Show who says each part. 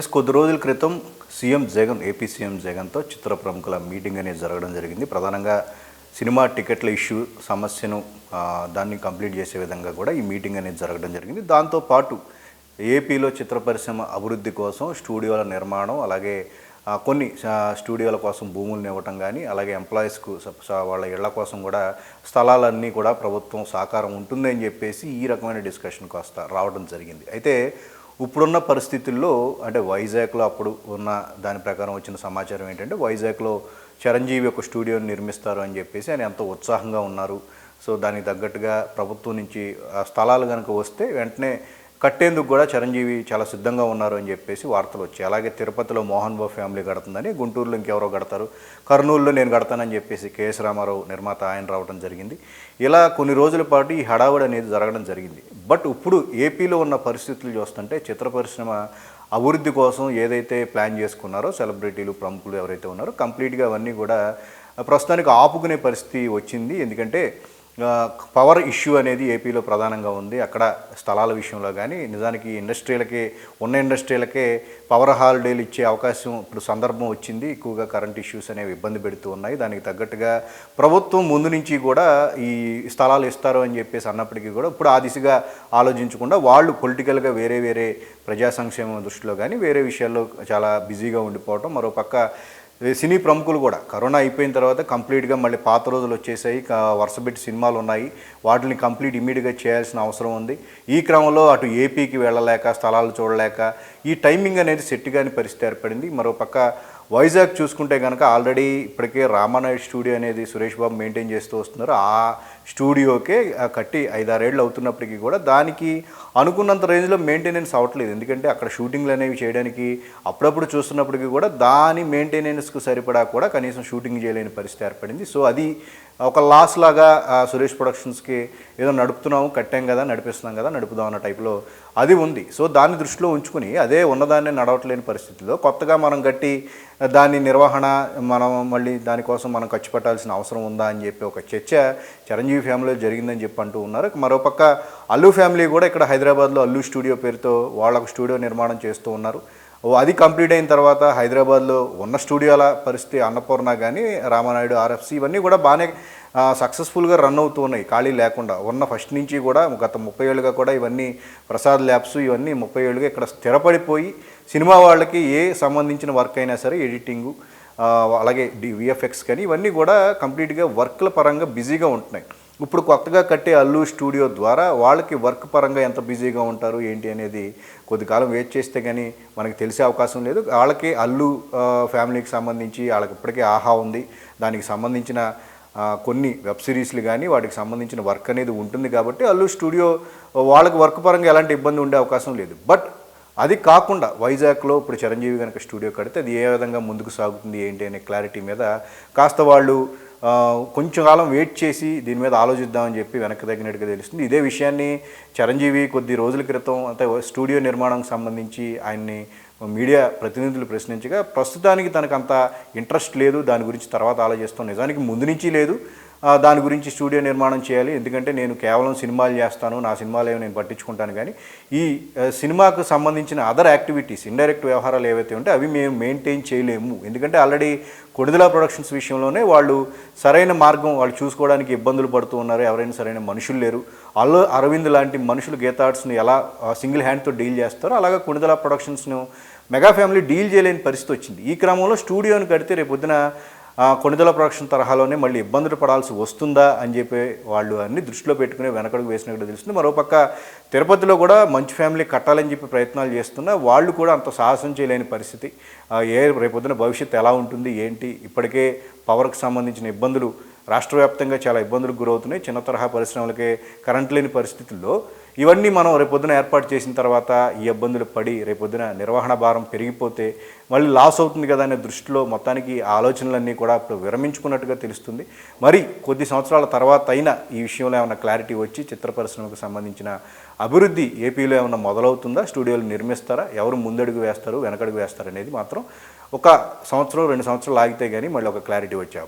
Speaker 1: Yes కొద్ది రోజుల క్రితం సీఎం జగన్ ఏపీ సీఎం జగన్తో చిత్ర ప్రముఖుల మీటింగ్ అనేది జరగడం జరిగింది. ప్రధానంగా సినిమా టికెట్ల ఇష్యూ సమస్యను దాన్ని కంప్లీట్ చేసే విధంగా కూడా ఈ మీటింగ్ అనేది జరగడం జరిగింది. దాంతోపాటు ఏపీలో చిత్ర పరిశ్రమ అభివృద్ధి కోసం స్టూడియోల నిర్మాణం అలాగే కొన్ని స్టూడియోల కోసం భూములను ఇవ్వటం కానీ అలాగే ఎంప్లాయీస్కు వాళ్ళ ఇళ్ళ కోసం కూడా స్థలాలన్నీ కూడా ప్రభుత్వం సహకారం ఉంటుందని చెప్పేసి ఈ రకమైన డిస్కషన్ కాస్త రావడం జరిగింది. అయితే ఇప్పుడున్న పరిస్థితుల్లో అంటే వైజాగ్లో అప్పుడు ఉన్న దాని ప్రకారం వచ్చిన సమాచారం ఏంటంటే వైజాగ్లో చిరంజీవి ఒక స్టూడియోని నిర్మిస్తారు అని చెప్పేసి ఆయన ఎంతో ఉత్సాహంగా ఉన్నారు. సో దానికి తగ్గట్టుగా ప్రభుత్వం నుంచి ఆ స్థలాలు కనుక వస్తే వెంటనే కట్టేందుకు కూడా చిరంజీవి చాలా సిద్ధంగా ఉన్నారు అని చెప్పేసి వార్తలు వచ్చాయి. అలాగే తిరుపతిలో మోహన్ బాబు ఫ్యామిలీ కడుతుందని గుంటూరులో ఇంకెవరో కడతారు కర్నూలులో నేను కడతానని చెప్పేసి కేఎస్ రామారావు నిర్మాత ఆయన రావడం జరిగింది. ఇలా కొన్ని రోజుల పాటు ఈ హడావుడి అనేది జరగడం జరిగింది. బట్ ఇప్పుడు ఏపీలో ఉన్న పరిస్థితులు చూస్తుంటే చిత్ర పరిశ్రమ అభివృద్ధి కోసం ఏదైతే ప్లాన్ చేసుకున్నారో సెలబ్రిటీలు ప్రముఖులు ఎవరైతే ఉన్నారో కంప్లీట్గా అవన్నీ కూడా ప్రస్తుతానికి ఆపుకునే పరిస్థితి వచ్చింది. ఎందుకంటే పవర్ ఇష్యూ అనేది ఏపీలో ప్రధానంగా ఉంది. అక్కడ స్థలాల విషయంలో కానీ నిజానికి ఇండస్ట్రీలకి ఉన్న ఇండస్ట్రీలకే పవర్ హాలిడేలు ఇచ్చే అవకాశం ఇప్పుడు సందర్భం వచ్చింది. ఎక్కువగా కరెంట్ ఇష్యూస్ అనేవి ఇబ్బంది పెడుతూ ఉన్నాయి. దానికి తగ్గట్టుగా ప్రభుత్వం ముందు నుంచి కూడా ఈ స్థలాలు ఇస్తారు అని చెప్పేసి అన్నప్పటికీ కూడా ఇప్పుడు ఆ దిశగా ఆలోచించకుండా వాళ్ళు పొలిటికల్గా వేరే వేరే ప్రజా సంక్షేమం దృష్టిలో కానీ వేరే విషయాల్లో చాలా బిజీగా ఉండిపోవటం. మరోపక్క సినీ ప్రముఖులు కూడా. కరోనా అయిపోయిన తర్వాత కంప్లీట్గా మళ్ళీ పాత రోజులు వచ్చేసాయి. వరుసబెట్టి వరుసపెట్టి సినిమాలు ఉన్నాయి. వాటిని కంప్లీట్ ఇమీడియట్గా చేయాల్సిన అవసరం ఉంది. ఈ క్రమంలో అటు ఏపీకి వెళ్ళలేక స్థలాలు చూడలేక ఈ టైమింగ్ అనేది సెట్ కాని పరిస్థితి ఏర్పడింది. మరోపక్క వైజాగ్ చూసుకుంటే కనుక ఆల్రెడీ ఇప్పటికే రామానాయుడు స్టూడియో అనేది సురేష్ బాబు మెయింటైన్ చేస్తూ వస్తున్నారు. ఆ స్టూడియోకే కట్టి ఐదారేళ్ళు అవుతున్నప్పటికీ కూడా దానికి అనుకున్నంత రేంజ్లో మెయింటెనెన్స్ అవ్వట్లేదు ఎందుకంటే అక్కడ షూటింగ్లు అనేవి చేయడానికి అప్పుడప్పుడు చూస్తున్నప్పటికీ కూడా దాని మెయింటెనెన్స్కు సరిపడా కూడా కనీసం షూటింగ్ చేయలేని పరిస్థితి ఏర్పడింది. సో అది ఒక లాస్ లాగా సురేష్ ప్రొడక్షన్స్కి ఏదో నడుపుతున్నాము కట్టాం కదా నడిపిస్తున్నాం కదా నడుపుదాం అన్న టైప్లో అది ఉంది. సో దాన్ని దృష్టిలో ఉంచుకుని అదే ఉన్నదాన్ని నడవట్లేని పరిస్థితిలో కొత్తగా మనం కట్టి దాని నిర్వహణ మనం మళ్ళీ దానికోసం మనం ఖర్చు పెట్టాల్సిన అవసరం ఉందా అని చెప్పి ఒక చర్చ చిరంజీవి ఫ్యామిలీలో జరిగిందని చెప్పి అంటూ ఉన్నారు. మరోపక్క అల్లు ఫ్యామిలీ కూడా ఇక్కడ హైదరాబాద్లో అల్లు స్టూడియో పేరుతో వాళ్ళకు స్టూడియో నిర్మాణం చేస్తూ ఉన్నారు. అది కంప్లీట్ అయిన తర్వాత హైదరాబాద్లో ఉన్న స్టూడియోల పరిస్థితి అన్నపూర్ణ కానీ రామానాయుడు ఆర్ఎఫ్సి ఇవన్నీ కూడా బాగానే సక్సెస్ఫుల్గా రన్ అవుతూ ఉన్నాయి ఖాళీ లేకుండా ఉన్న ఫస్ట్ నుంచి కూడా గత ముప్పై ఏళ్ళుగా కూడా ఇవన్నీ ప్రసాద్ ల్యాబ్స్ ఇవన్నీ ముప్పై ఏళ్ళుగా ఇక్కడ స్థిరపడిపోయి సినిమా వాళ్ళకి ఏ సంబంధించిన వర్క్ అయినా సరే ఎడిటింగు అలాగే డి విఎఫ్ఎక్స్ కానీ ఇవన్నీ కూడా కంప్లీట్గా వర్క్ల పరంగా బిజీగా ఉంటున్నాయి. ఇప్పుడు కొత్తగా కట్టే అల్లు స్టూడియో ద్వారా వాళ్ళకి వర్క్ పరంగా ఎంత బిజీగా ఉంటారు ఏంటి అనేది కొద్ది కాలం వెయిట్ చేస్తే కానీ మనకి తెలిసే అవకాశం లేదు. వాళ్ళకి అల్లు ఫ్యామిలీకి సంబంధించి వాళ్ళకి ఇప్పటికే ఆహా ఉంది. దానికి సంబంధించిన కొన్ని వెబ్ సిరీస్లు కానీ వాటికి సంబంధించిన వర్క్ అనేది ఉంటుంది కాబట్టి అల్లు స్టూడియో వాళ్ళకి వర్క్ పరంగా ఎలాంటి ఇబ్బంది ఉండే అవకాశం లేదు. బట్ అది కాకుండా వైజాగ్లో ఇప్పుడు చిరంజీవి కనుక స్టూడియో కడితే అది ఏ విధంగా ముందుకు సాగుతుంది ఏంటి అనే క్లారిటీ మీద కాస్త వాళ్ళు కొంచెం కాలం వెయిట్ చేసి దీని మీద ఆలోచిద్దామని చెప్పి వెనక్కి తగ్గినట్టుగా తెలుస్తుంది. ఇదే విషయాన్ని చిరంజీవి కొద్ది రోజుల క్రితం అంటే స్టూడియో నిర్మాణానికి సంబంధించి ఆయన్ని మీడియా ప్రతినిధులు ప్రశ్నించగా ప్రస్తుతానికి తనకు అంత ఇంట్రెస్ట్ లేదు దాని గురించి తర్వాత ఆలోచిస్తాం. నిజానికి ముందు నుంచి లేదు. దాని గురించి స్టూడియో నిర్మాణం చేయాలి. ఎందుకంటే నేను కేవలం సినిమాలు చేస్తాను. నా సినిమాలు ఏమో నేను పట్టించుకుంటాను కానీ ఈ సినిమాకు సంబంధించిన అదర్ యాక్టివిటీస్ ఇండైరెక్ట్ వ్యవహారాలు ఏవైతే ఉంటే అవి మేము మెయింటైన్ చేయలేము. ఎందుకంటే ఆల్రెడీ కొడిదల ప్రొడక్షన్స్ విషయంలోనే వాళ్ళు సరైన మార్గం వాళ్ళు చూసుకోవడానికి ఇబ్బందులు పడుతూ ఉన్నారు. ఎవరైనా సరైన మనుషులు లేరు. అల్లు అరవింద్ లాంటి మనుషులు గీతార్ట్స్ని ఎలా సింగిల్ హ్యాండ్తో డీల్ చేస్తారో అలాగే కొడిదల ప్రొడక్షన్స్ను మెగా ఫ్యామిలీ డీల్ చేయలేని పరిస్థితి వచ్చింది. ఈ క్రమంలో స్టూడియోని కడితే రేపు పొద్దున కొణిదల ప్రొడక్షన్ తరహాలోనే మళ్ళీ ఇబ్బందులు పడాల్సి వస్తుందా అని చెప్పి వాళ్ళు అన్ని దృష్టిలో పెట్టుకుని వెనకడుగు వేసినట్టు తెలుస్తుంది. మరోపక్క తిరుపతిలో కూడా మంచి ఫ్యామిలీ కట్టాలని చెప్పి ప్రయత్నాలు చేస్తున్నా వాళ్ళు కూడా అంత సాహసం చేయలేని పరిస్థితి. ఏ రేపొద్దున భవిష్యత్తు ఎలా ఉంటుంది ఏంటి ఇప్పటికే పవర్కి సంబంధించిన ఇబ్బందులు రాష్ట్ర వ్యాప్తంగా చాలా ఇబ్బందులకు గురవుతున్నాయి. చిన్న తరహా పరిశ్రమలకే కరెంట్ లేని పరిస్థితుల్లో ఇవన్నీ మనం రేపొద్దున ఏర్పాటు చేసిన తర్వాత ఈ ఇబ్బందులు పడి రేపొద్దున నిర్వహణ భారం పెరిగిపోతే మళ్ళీ లాస్ అవుతుంది కదా అనే దృష్టిలో మొత్తానికి ఆలోచనలన్నీ కూడా ఇప్పుడు విరమించుకున్నట్టుగా తెలుస్తుంది. మరి కొద్ది సంవత్సరాల తర్వాత అయినా ఈ విషయంలో ఏమైనా క్లారిటీ వచ్చి చిత్ర పరిశ్రమకు సంబంధించిన అభివృద్ధి ఏపీలో ఏమైనా మొదలవుతుందా? స్టూడియోలు నిర్మిస్తారా? ఎవరు ముందడుగు వేస్తారు? వెనకడుగు వేస్తారు? అనేది మాత్రం ఒక సంవత్సరం రెండు సంవత్సరాలు ఆగితే కానీ మళ్ళీ ఒక క్లారిటీ వచ్చే